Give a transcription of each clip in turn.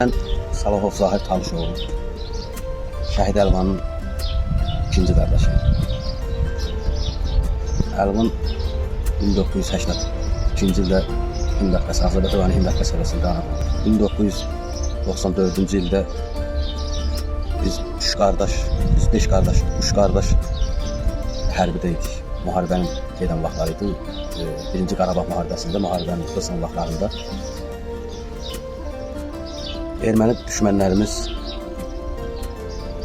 Ben Salahov Zahir Tanışoğlu. Şəhid Əlvanın ikinci qardaşı. Əlvan 1982-ci ildə Hindaq qəsəbəsi, Azərbaycan Hindaq qəsəbəsində anadan. 1994-cü ildə biz üç qardaş, biz beş qardaş, üç qardaş hərbidə idik. Müharibənin gedən vaxtları idi. Birinci Qarabağ müharibəsində, müharibənin qısım vaxtlarında erməni düşmənlərimiz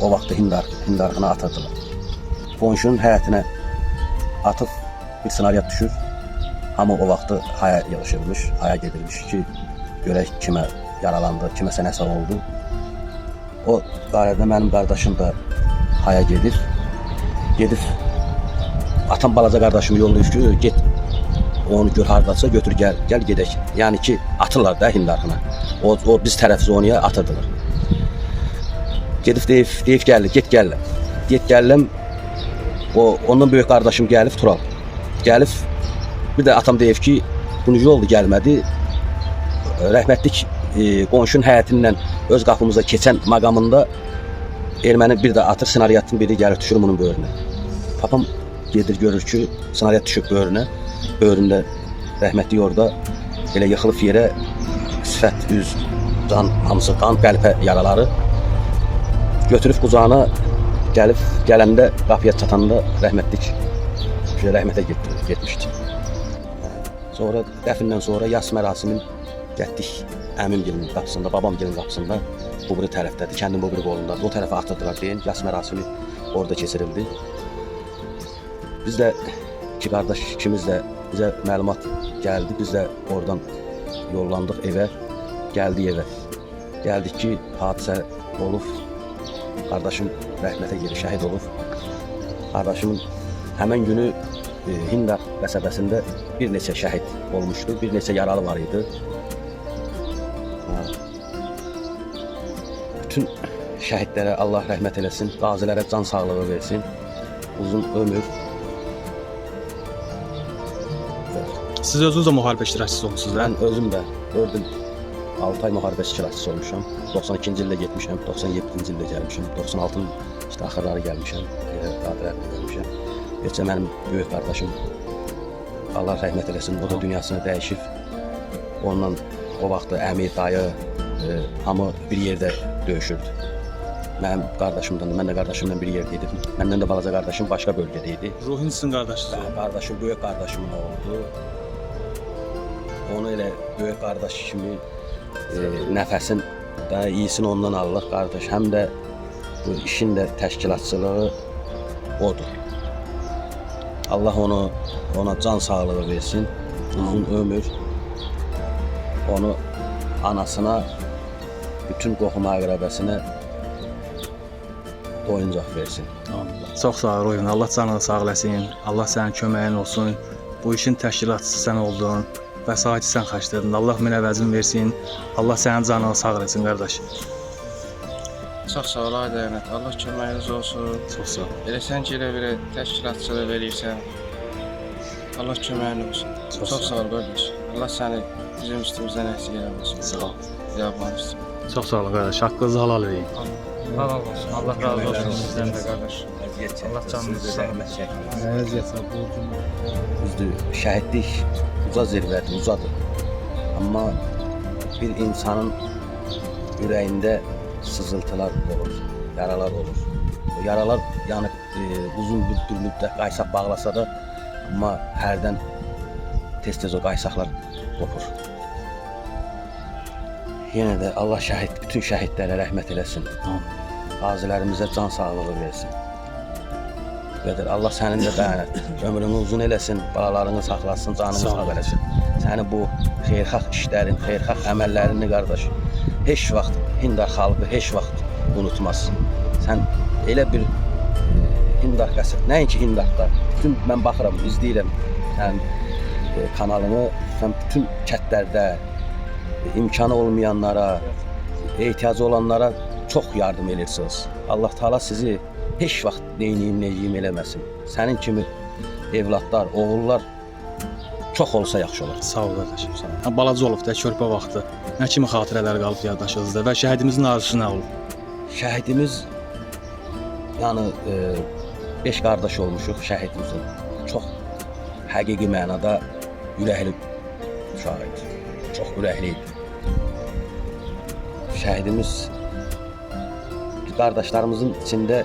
o vaxt Hindar, Hindarxana atırdılar. Qonşunun həyətinə atıb bir snaryad düşür. Hamı o vaxt haya yığışırmış, haya gedilmiş ki, görək kimə yaralandı, kiməsə nəsə oldu. O dairədə mənim qardaşım da haya gedir. Gedib atam balaca qardaşımı yollayır ki, get onu gör hardasa götür gel gel gedək. Yəni ki atırlar da Hindarxana. O, o biz tərəf zonaya atırdılar. Gedib deyib, deyib gəldi, get gəllə. Get gəlləm. O ondan böyük qardaşım gəlib Tural. Gəlib bir də atam deyib ki, bunu yoldu gəlmədi. Rəhmətlik e, qonşunun həyətindən öz qapımıza keçən maqamında erməni bir də atır, snaryadın biri gəlir düşür bunun böyrünə. Papam gedir görür ki, snaryad düşüb böyrünə. Böyründə rəhmətlik orada elə yıxılıb yerə sifət, üz, can, hamısı qan, qəlpə yaraları götürüb qucağına gəlib gələndə qapıya çatanda rəhmətlik rəhmətə getdi, getmişdi. Sonra dəfindən sonra yas mərasimin getdik əmim gəlin qapısında, babam gəlin qapısında bu biri tərəfdədir, kəndin bu biri qolunda. O tərəfə atırdılar deyin, yas mərasimi orada keçirildi. Biz də iki qardaş ikimiz də bizə məlumat gəldi. Biz də oradan yollandıq evə. Gəldik evə. Gəldik ki, hadisə olub. Qardaşım rəhmətə gedib, şəhid olub. Qardaşımın həmin günü e, Hindar qəsəbəsində bir neçə şəhid olmuşdu, bir neçə yaralı var idi. Bütün şəhidlərə Allah rəhmət eləsin, qazilərə can sağlığı versin, uzun ömür, Siz özünüz də müharibə iştirakçısı olmusunuz da. Mən özüm 4 il 6 ay müharibə iştirakçısı olmuşam. 92-ci ildə getmişəm, 97-ci ildə gəlmişəm, 96-nın işte axırları gəlmişəm, elə qadirlərlə gəlmişəm. Keçə mənim böyük qardaşım Allah rəhmət eləsin, o da dünyasını dəyişib. Ondan o vaxt əmi, dayı, e, hamı bir yerdə döyüşürdü. Mənim qardaşımdan, da, mən də qardaşımla bir yerdə idim. Məndən də balaca qardaşım başqa bölgədə idi. Ruhin sizin qardaşınız oldu. qardaşım, böyük qardaşımın oğludur. Onu elə böyük qardaş kimi e, nəfəsin daha iyisini ondan alırıq qardaş. Həm də bu işin də təşkilatçılığı odur. Allah onu ona can sağlığı versin, uzun ömür. Onu anasına, bütün qohum əqrəbəsinə doyuncaq versin. Çox sağ ol Ruhin. Allah canını sağ eləsin. Allah sənin köməyin olsun. Bu işin təşkilatçısı sən oldun. Vəsaiti sən xərclədin. Allah min əvəzini versin. Allah sənin canını sağ eləsin qardaş. Çox sağ ol ay Dəyanət. Allah köməyiniz olsun. Çox sağ ol. Elə sən ki elə belə təşkilatçılıq eləyirsən. Allah köməyin olsun. Çox Çox, sağ ol qardaş. Allah səni bizim üstümüzdən əksik eləməsin. Sağ ol. Yaban üstü. Çox sağ ol qardaş. Haqqınızı halal edin. Halal olsun. Allah razı olsun sizdən də qardaş. Allah canınızı sağ olsun. Düzdür, şəhidlik uca zirvədir, ucadır. Amma bir insanın ürəyində sızıltılar olur, yaralar olur. O yaralar yəni e, uzun bir, bir müddət qaysaq bağlasa da, amma hərdən tez-tez o qaysaqlar qopur. Yenə də Allah şəhid, bütün şəhidlərə rəhmət eləsin. Qazilərimizə can sağlığı versin. Qədər Allah sənin də dayanət. Ömrünü uzun eləsin, balalarını saxlasın, canını Sağ eləsin. Səni bu xeyirxah işlərin, xeyirxah əməllərini qardaş heç vaxt Hindar xalqı heç vaxt unutmaz. Sən elə bir e, Hindar qəsr, nəinki Hindarda, bütün mən baxıram, izləyirəm sənin e, kanalını, sən bütün kətlərdə e, imkanı olmayanlara, ehtiyacı olanlara çox yardım edirsiniz. Allah Taala sizi heç vaxt neyniyim, neyim eləməsin. Sənin kimi evladlar, oğullar çox olsa yaxşı olar. Sağ ol qardaşım, sağ ol. Balaca olub da körpə vaxtı. Nə kimi xatirələr qalıb yaddaşınızda və şəhidimizin arzusu nə olub? Şəhidimiz yəni 5 e, qardaş olmuşuq şəhidimizin. Çox həqiqi mənada ürəkli uşaq idi. Çox ürəkli idi. Şəhidimiz qardaşlarımızın içində